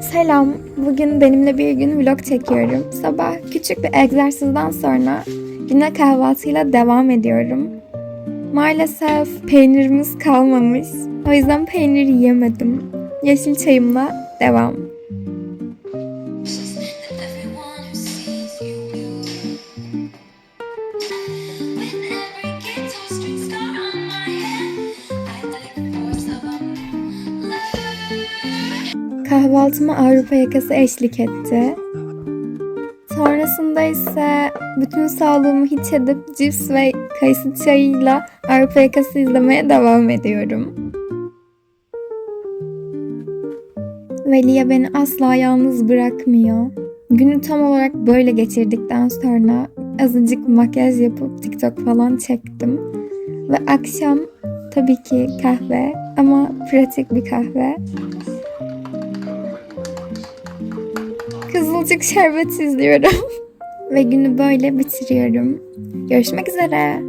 Selam. Bugün benimle bir gün vlog çekiyorum. Sabah küçük bir egzersizden sonra güne kahvaltıyla devam ediyorum. Maalesef peynirimiz kalmamış. O yüzden peynir yiyemedim. Yeşil çayımla devam. Kahvaltıma Avrupa yakası eşlik etti. Sonrasında ise bütün sağlığımı hiç edip cips ve kayısı çayıyla Avrupa yakası izlemeye devam ediyorum. Veliye beni asla yalnız bırakmıyor. Günü tam olarak böyle geçirdikten sonra azıcık makyaj yapıp TikTok falan çektim. Ve akşam tabii ki kahve ama pratik bir kahve. Kızılcık şerbet izliyorum. Ve günü böyle bitiriyorum. Görüşmek üzere.